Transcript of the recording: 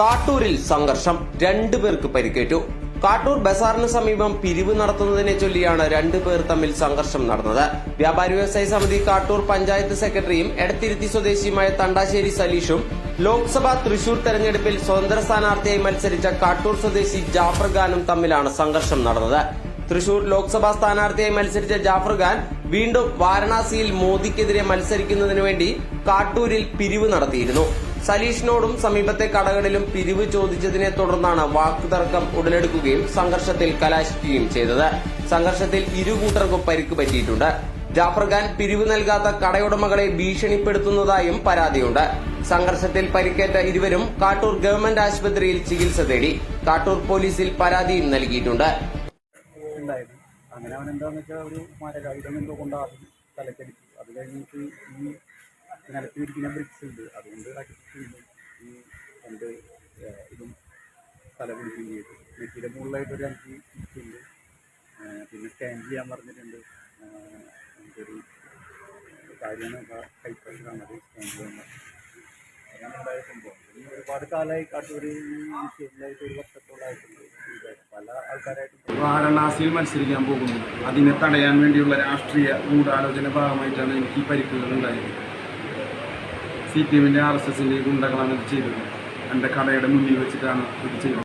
കാട്ടൂരിൽ സംഘർഷം രണ്ടുപേർക്ക് പരിക്കേറ്റു. കാട്ടൂർ ബസാറിന് സമീപം പിരിവ് നടത്തുന്നതിനെ ചൊല്ലിയാണ് രണ്ടുപേർ തമ്മിൽ സംഘർഷം നടന്നത്. വ്യാപാരി വ്യവസായ സമിതി കാട്ടൂർ പഞ്ചായത്ത് സെക്രട്ടറിയും എടത്തിരുത്തി സ്വദേശിയുമായ തണ്ടാശ്ശേരി സലീഷും ലോക്സഭാ തൃശൂർ തെരഞ്ഞെടുപ്പിൽ സ്വതന്ത്ര സ്ഥാനാർത്ഥിയായി മത്സരിച്ച കാട്ടൂർ സ്വദേശി ജാഫർ ഖാനും തമ്മിലാണ് സംഘർഷം നടന്നത്. തൃശൂർ ലോക്സഭാ സ്ഥാനാർത്ഥിയായി മത്സരിച്ച ജാഫർ ഖാൻ വീണ്ടും വാരണാസിയിൽ മോദിക്കെതിരെ മത്സരിക്കുന്നതിനു വേണ്ടി കാട്ടൂരിൽ പിരിവ് നടത്തിയിരുന്നു. സലീഷിനോടും സമീപത്തെ കടകളിലും പിരിവ് ചോദിച്ചതിനെ തുടർന്നാണ് വാക്കുതർക്കം ഉടലെടുക്കുകയും സംഘർഷത്തിൽ കലാശിക്കുകയും ചെയ്തത്. സംഘർഷത്തിൽ ഇരു കൂട്ടർക്കും പരിക്ക് പറ്റിയിട്ടുണ്ട്. ജാഫർ ഖാൻ പിരിവ് നൽകാത്ത കടയുടമകളെ ഭീഷണിപ്പെടുത്തുന്നതായും പരാതിയുണ്ട്. സംഘർഷത്തിൽ പരിക്കേറ്റ ഇരുവരും കാട്ടൂർ ഗവൺമെന്റ് ആശുപത്രിയിൽ ചികിത്സ തേടി കാട്ടൂർ പോലീസിൽ പരാതിയും നൽകിയിട്ടുണ്ട്. അങ്ങനെ അവൻ വെച്ചാൽ ഒരു മരകായുധം എന്തോ കൊണ്ട് തലക്കടിച്ചു. അത് കഴിഞ്ഞിട്ട് ഈ നിലത്തിരിക്കുന്ന ബ്രിക്സ് ഉണ്ട്. അതുകൊണ്ട് അടിച്ചിട്ടുണ്ട് ഈ രണ്ട് ഇതും തല പിടിക്കുകയും ചെയ്തു. നെറ്റിയുടെ മുകളിലായിട്ട് ഒരു അഞ്ച് ഉണ്ട്. പിന്നെ സ്കാൻ ചെയ്യാൻ പറഞ്ഞിട്ടുണ്ട്. ഏഹ്, കാര്യമാണ് കാര്യം ഹൈ പ്രഷറാണ് അത് സ്കാൻ ചെയ്യാൻ ഉണ്ടായ സംഭവം. ഇനി ഒരുപാട് കാലമായി കാട്ടൂര് ഈ വിഷയത്തിലായിട്ട് ഒരു വർഷത്തോളായിട്ടുണ്ട് പല വാരണാസിയിൽ മത്സരിക്കാൻ പോകുന്നു. അതിനെ തടയാൻ വേണ്ടിയുള്ള രാഷ്ട്രീയ ഗൂഢാലോചന ഭാഗമായിട്ടാണ് എനിക്ക് ഈ പരിക്കുകൾ ഉണ്ടായത്. സി പി എമ്മിന്റെ ആർ എസ് എസിന്റെ ഗുണ്ടകളാണ് ഇത് ചെയ്തത്. എന്റെ കടയുടെ മുന്നിൽ വെച്ചിട്ടാണ് ഇത് ചെയ്തത്.